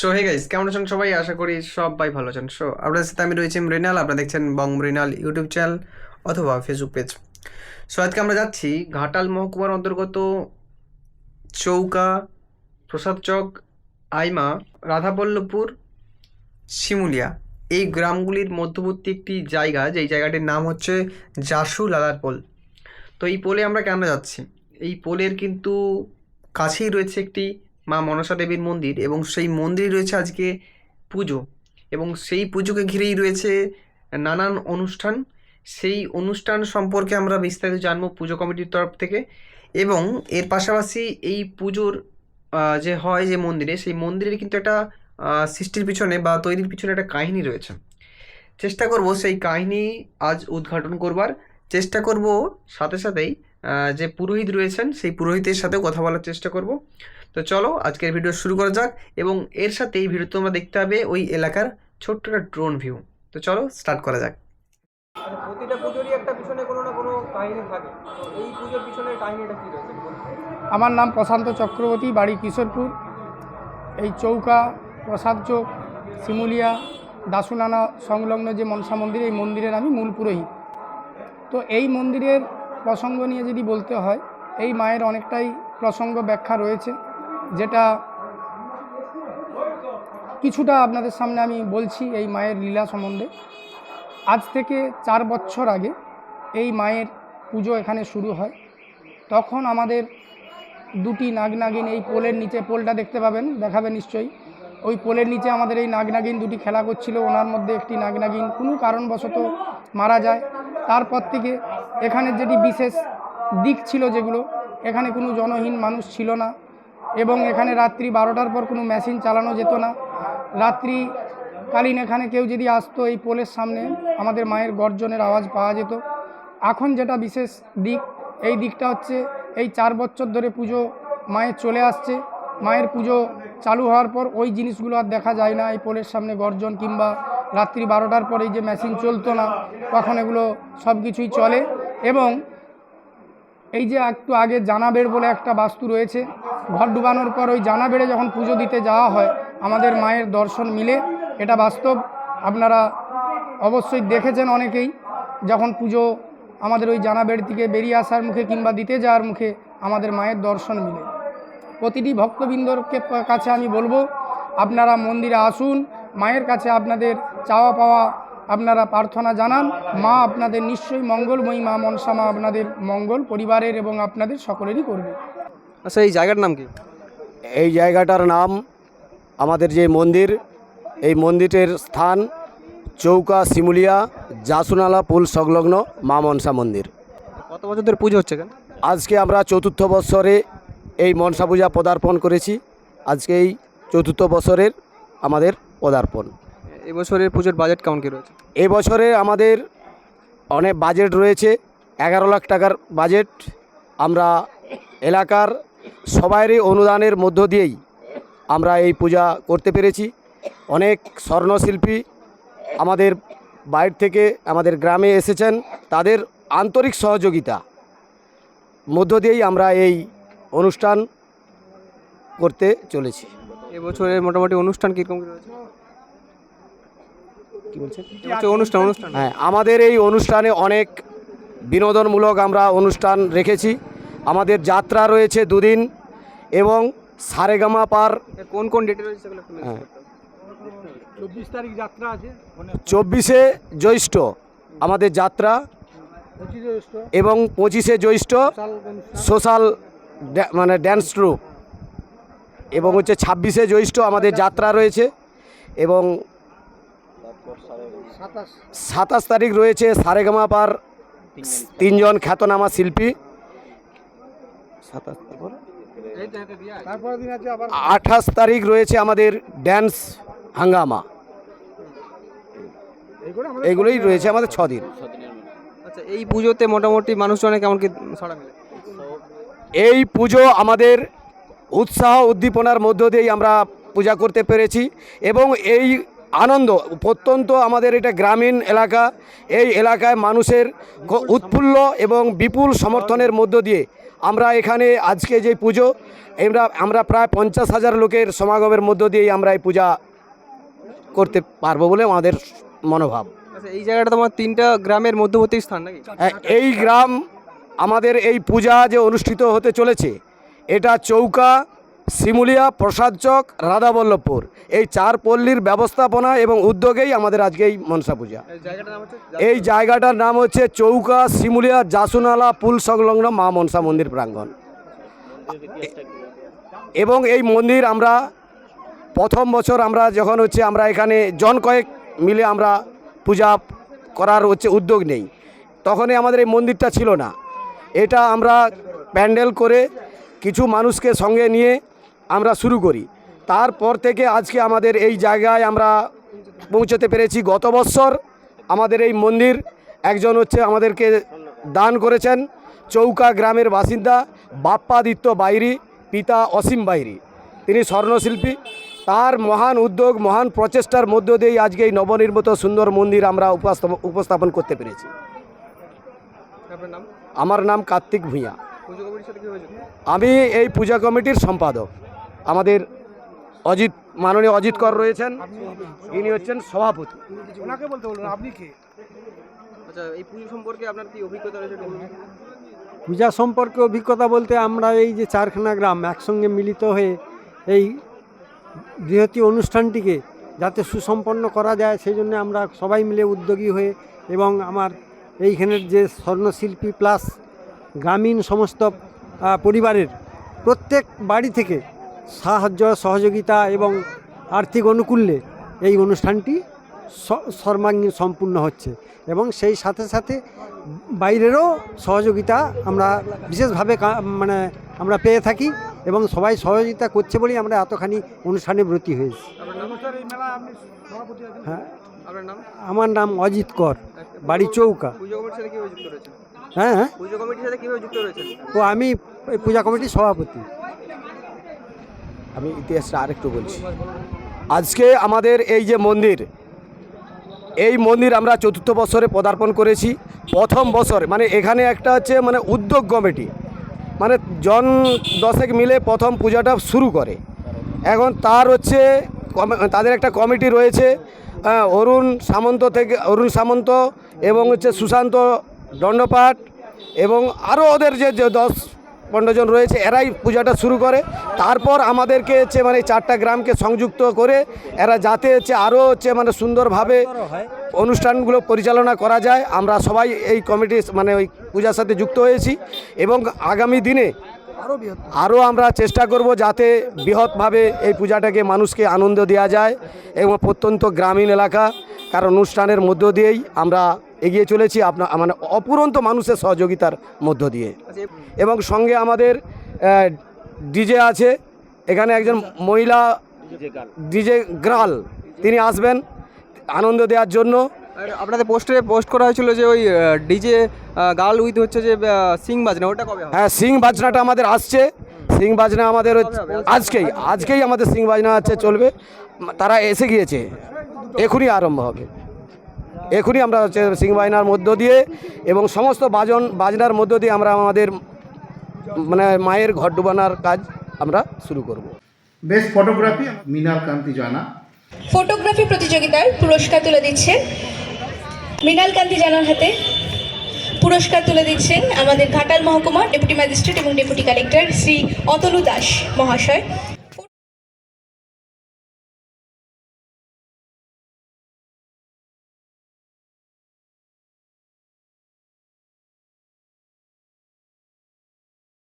So hey guys কেমন আছেন সবাই? আশা করি সবাই ভালো আছেন। সো আপনাদের সাথে আমি রয়েছি মৃণাল। আপনারা দেখছেন বং মৃণাল ইউটিউব চ্যানেল অথবা ফেসবুক পেজ সো আজকে আমরা যাচ্ছি ঘাটাল মহকুমার অন্তর্গত চৌকা প্রসাদচক আইমা, রাধাবল্লভপুর, শিমুলিয়া। এই গ্রামগুলির মধ্যবর্তী একটি জায়গা, যেই জায়গাটির নাম হচ্ছে জাসু লালার পোল। তো এই পোলে আমরা কেন যাচ্ছি? এই পোলের কিন্তু কাছেই রয়েছে একটি মা মনসা দেবীর মন্দির এবং সেই মন্দিরে রয়েছে আজকে পুজো এবং সেই পুজোকে ঘিরেই রয়েছে নানান অনুষ্ঠান। সেই অনুষ্ঠান সম্পর্কে আমরা বিস্তারিত জানব পুজো কমিটির তরফ থেকে এবং এর পাশাপাশি এই পুজোর যে হয় যে মন্দিরে, সেই মন্দিরের কিন্তু একটা সৃষ্টির পিছনে বা তৈরির পিছনে একটা কাহিনী রয়েছে। চেষ্টা করব সেই কাহিনী আজ উদ্ঘাটন করবার। চেষ্টা করব সাথে সাথেই যে পুরোহিত রয়েছেন সেই পুরোহিতের সাথেও কথা বলার চেষ্টা করব। তো চলো আজকের ভিডিও শুরু করা যাক এবং এর সাথে এই ভিডিও তোমরা দেখতে হবে ওই এলাকার ছোট্ট একটা ড্রোন ভিউ তো চলো স্টার্ট করা যাক। প্রতিটা পুজোরই একটা পিছনে কোনো না কোনো কাহিনী থাকে। এই পুজোর পিছনে কাহিনীটা কি রয়েছে? আমার নাম প্রশান্ত চক্রবর্তী বাড়ি কিশোরপুর। এই চৌকা প্রসাদ চোক শিমুলিয়া দাসুনানা সংলগ্ন যে মনসা মন্দির এই মন্দিরের আমি মূল পুরোহিত। তো এই মন্দিরের প্রসঙ্গ নিয়ে যদি বলতে হয় এই মায়ের অনেকটাই প্রসঙ্গ ব্যাখ্যা রয়েছে। যেটা কিছুটা আপনাদের সামনে আমি বলছি এই মায়ের লীলা সম্বন্ধে। আজ থেকে চার বছর আগে এই মায়ের পুজো এখানে শুরু হয়। তখন আমাদের দুটি নাগনাগিন এই পোলের নিচে, পোলটা দেখতে পাবেন দেখাবেন নিশ্চয়ই। ওই পোলের নিচে আমাদের এই নাগনাগিন দুটি খেলা করছিল। ওনার মধ্যে একটি নাগনাগিন কোনো কারণবশত মারা যায়। তারপর থেকে এখানের যেটি বিশেষ দিক ছিল যেগুলো, এখানে কোনো জনহীন মানুষ ছিল না। এবং এখানে রাত্রি বারোটার পর কোনো মেশিন চালানো যেত না। রাত্রি কালীন এখানে কেউ যদি আসতো এই পোলের সামনে, আমাদের মায়ের গর্জনের আওয়াজ পাওয়া যেত। এখন যেটা বিশেষ দিক, এই দিকটা হচ্ছে এই চার বছর ধরে পুজো মায়ের চলে আসছে। মায়ের পুজো চালু হওয়ার পর ওই জিনিসগুলো আর দেখা যায় না, এই পোলের সামনে গর্জন কিংবা রাত্রি বারোটার পর এই যে মেশিন চলতো না তখন এগুলো সব কিছুই চলে। এবং এই যে একটু আগে জানাবেড় বলে একটা বাস্তু রয়েছে ঘর ডুবানোর পর ওই জানাবেড়ে যখন পুজো দিতে যাওয়া হয়, আমাদের মায়ের দর্শন মিলে। এটা বাস্তব। আপনারা অবশ্যই দেখেছেন অনেকেই, যখন পুজো আমাদের ওই জানা জানাবেড় থেকে বেরিয়ে আসার মুখে কিংবা দিতে যাওয়ার মুখে আমাদের মায়ের দর্শন মিলে। প্রতিটি ভক্তবৃন্দরকে কাছে আমি বলব, আপনারা মন্দিরে আসুন, মায়ের কাছে আপনাদের চাওয়া পাওয়া আপনারা প্রার্থনা জানান। মা আপনাদের নিশ্চয়ই মঙ্গলময়ী, মা মনসা মা আপনাদের মঙ্গল পরিবারের এবং আপনাদের সকলেরই করবে। আচ্ছা এই জায়গার নাম কি? এই জায়গাটার নাম আমাদের যে মন্দির এই মন্দিরের স্থান চৌকা শিমুলিয়া জাসুনালা পুল সংলগ্ন মা মনসা মন্দির। কত বছর ধরে পুজো হচ্ছে কেন আজকে আমরা চতুর্থ বৎসরে এই মনসা পূজা পদার্পণ করেছি। আজকে এই চতুর্থ বছরের আমাদের পদার্পণ। এবছরের পুজোর বাজেট কেমন কি রয়েছে? এই বছরে আমাদের অনেক বাজেট রয়েছে এগারো লাখ টাকার বাজেট আমরা এলাকার সবাইরই অনুদানের মধ্য দিয়েই আমরা এই পূজা করতে পেরেছি। অনেক স্বর্ণশিল্পী আমাদের বাইর থেকে আমাদের গ্রামে এসেছেন। তাদের আন্তরিক সহযোগিতা মধ্য দিয়েই আমরা এই অনুষ্ঠান করতে চলেছি। এবছরের মোটামুটি অনুষ্ঠান কীরকম রয়েছে? কি বলছেন? অনুষ্ঠান অনুষ্ঠান। হ্যাঁ আমাদের এই অনুষ্ঠানে অনেক বিনোদনমূলক আমরা অনুষ্ঠান রেখেছি। আমাদের যাত্রা রয়েছে দুদিন। এবং সারেগামা পার কোন কোন ডেটে রয়েছে হ্যাঁ। চব্বিশ তারিখ যাত্রা আছে? চব্বিশে জ্যৈষ্ঠ আমাদের যাত্রা। এবং পঁচিশে জ্যৈষ্ঠ সোশ্যাল ড্যা- মানে ড্যান্স ট্রুপ এবং হচ্ছে ছাব্বিশে জ্যৈষ্ঠ আমাদের যাত্রা রয়েছে। এবং সাতাশ। তারিখ রয়েছে সারেগামা পার তিনজন খ্যাতনামা শিল্পী। সাতাশ তারপর তারপরের দিন আছে আবার আঠাশ তারিখ রয়েছে আমাদের ড্যান্স হাঙ্গামা। এগুলোই রয়েছে আমাদের ছ দিন আচ্ছা এই পুজোতে মোটামুটি মানুষজনের কেমন কি সাড়া মিলে? এই পুজো আমাদের উৎসাহ উদ্দীপনার মধ্য দিয়েই আমরা পূজা করতে পেরেছি এবং এই আনন্দ প্রত্যন্ত আমাদের এটা গ্রামীণ এলাকা। এই এলাকায় মানুষের উৎফুল্ল এবং বিপুল সমর্থনের মধ্য দিয়ে আমরা এখানে আজকে যে পুজো আমরা আমরা প্রায় পঞ্চাশ হাজার লোকের সমাগমের মধ্য দিয়েই আমরা এই পূজা করতে পারব বলে আমাদের মনোভাব। আচ্ছা এই জায়গাটা তোমার তিনটা গ্রামের মধ্যবর্তী স্থান নাকি? হ্যাঁ, এই গ্রাম আমাদের এই পূজা যে অনুষ্ঠিত হতে চলেছে এটা চৌকা শিমুলিয়া প্রসাদ চক রাধাবল্লভপুর। এই চার পল্লীর ব্যবস্থাপনা এবং উদ্যোগেই আমাদের আজকে এই মনসা পূজা। এই জায়গাটার নাম হচ্ছে এই জায়গাটার নাম হচ্ছে চৌকা শিমুলিয়া জাসুনালা পুল সংলগ্ন মা মনসা মন্দির প্রাঙ্গণ। এবং এই মন্দির আমরা প্রথম বছর আমরা যখন হচ্ছে আমরা এখানে জন কয়েক মিলে আমরা পূজা করার হচ্ছে উদ্যোগ নেই। তখনই আমাদের এই মন্দিরটা ছিল না। এটা আমরা প্যান্ডেল করে কিছু মানুষকে সঙ্গে নিয়ে আমরা শুরু করি। তারপর থেকে আজকে আমাদের এই জায়গায় আমরা পৌঁছতে পেরেছি। গত বছর আমাদের এই মন্দির একজন হচ্ছে আমাদেরকে দান করেছেন চৌকা গ্রামের বাসিন্দা বাপ্পাদিত্য বাইরি পিতা অসীম বাইরি। তিনি স্বর্ণশিল্পী। তার মহান উদ্যোগ মহান প্রচেষ্টার মধ্য দিয়েই আজকে এই নবনির্মিত সুন্দর মন্দির আমরা উপস্থাপ- উপস্থাপন করতে পেরেছি। আমার নাম কার্তিক ভূঁইয়া। আমি এই পূজা কমিটির সম্পাদক। আমাদের অজিত মাননীয় অজিত কর রয়েছেন। ইনি হচ্ছেন সভাপতি। ওনাকে বলতে বলুন আপনি কে? আচ্ছা এই পুজো সম্পর্কে আপনার কি অভিজ্ঞতা রয়েছে পূজা সম্পর্কে অভিজ্ঞতা বলতে আমরা এই যে চারখানা গ্রাম একসঙ্গে মিলিত হয়ে এই বৃহতি অনুষ্ঠানটিকে যাতে সুসম্পন্ন করা যায় সেই জন্য আমরা সবাই মিলে উদ্যোগী হয়ে এবং আমার এইখানের যে স্বর্ণশিল্পী প্লাস গ্রামীণ সমস্ত পরিবারের প্রত্যেক বাড়ি থেকে সাহায্য সহযোগিতা এবং আর্থিক অনুকূল্যে এই অনুষ্ঠানটি সর্বাঙ্গীন সম্পূর্ণ হচ্ছে এবং সেই সাথে সাথে বাইরেরও সহযোগিতা আমরা বিশেষভাবে মানে আমরা পেয়ে থাকি এবং সবাই সহযোগিতা করছে বলেই আমরা এতখানি অনুষ্ঠানে ব্রতী হয়েছি। হ্যাঁ। আমার নাম অজিত কর বাড়ি চৌকা। হ্যাঁ হ্যাঁ। তো আমি পূজা কমিটির সভাপতি। আমি ইতিহাসটা আরেকটু বলছি। আজকে আমাদের এই যে মন্দির, এই মন্দির আমরা চতুর্থ বছরে পদার্পণ করেছি। প্রথম বছর মানে এখানে একটা হচ্ছে মানে উদ্যোগ কমিটি। মানে জন দশেক মিলে প্রথম পূজাটা শুরু করে। এখন তার হচ্ছে তাদের একটা কমিটি রয়েছে অরুণ সামন্ত থেকে, অরুণ সামন্ত এবং হচ্ছে সুশান্ত দণ্ডপাঠ এবং আরও ওদের যে দশ পনেরো জন রয়েছে, এরাই পূজাটা শুরু করে। তারপর আমাদেরকে হচ্ছে মানে চারটা গ্রামকে সংযুক্ত করে এরা যাতে হচ্ছে আরও হচ্ছে মানে সুন্দরভাবে অনুষ্ঠানগুলো পরিচালনা করা যায়। আমরা সবাই এই কমিটি মানে ওই পূজার সাথে যুক্ত হয়েছি এবং আগামী দিনে আরও আমরা চেষ্টা করব যাতে বৃহৎভাবে এই পূজাটাকে মানুষকে আনন্দ দেওয়া যায় এবং প্রত্যন্ত গ্রামীণ এলাকা, কারণ অনুষ্ঠানের মধ্য দিয়েই আমরা এগিয়ে চলেছি আপনার মানে অপুরন্ত মানুষের সহযোগিতার মধ্য দিয়ে। এবং সঙ্গে আমাদের ডিজে আছে এখানে একজন মহিলা ডিজে গ্রাল তিনি আসবেন আনন্দ দেওয়ার জন্য। আপনাদের পোস্টে পোস্ট করা হয়েছিল যে ওই ডিজে গার্ল উইথ হচ্ছে যে সিং বাজনা ওটা কবে হ্যাঁ সিং বাজনাটা আমাদের আসছে। সিং বাজনা আমাদের আজকেই আজকেই আমাদের সিং বাজনা আছে চলবে। তারা এসে গিয়েছে। এখনই আরম্ভ হবে। এখনই আমরা হচ্ছে সিং বাজনার মধ্য দিয়ে এবং সমস্ত বাজন বাজনার মধ্য দিয়ে আমরা আমাদের মানে মায়ের ঘর ডুবানোর কাজ আমরা শুরু করব। বেশ ফটোগ্রাফি মৃণাল কান্তি জানা। ফটোগ্রাফি প্রতিযোগিতার পুরস্কার তুলে দিচ্ছেন মৃণাল কান্তি জানার হাতে। পুরস্কার তুলে দিচ্ছেন আমাদের ঘাটাল মহকুমা ডেপুটি ম্যাজিস্ট্রেট এবং ডেপুটি কালেক্টর শ্রী অতনু দাস মহাশয়।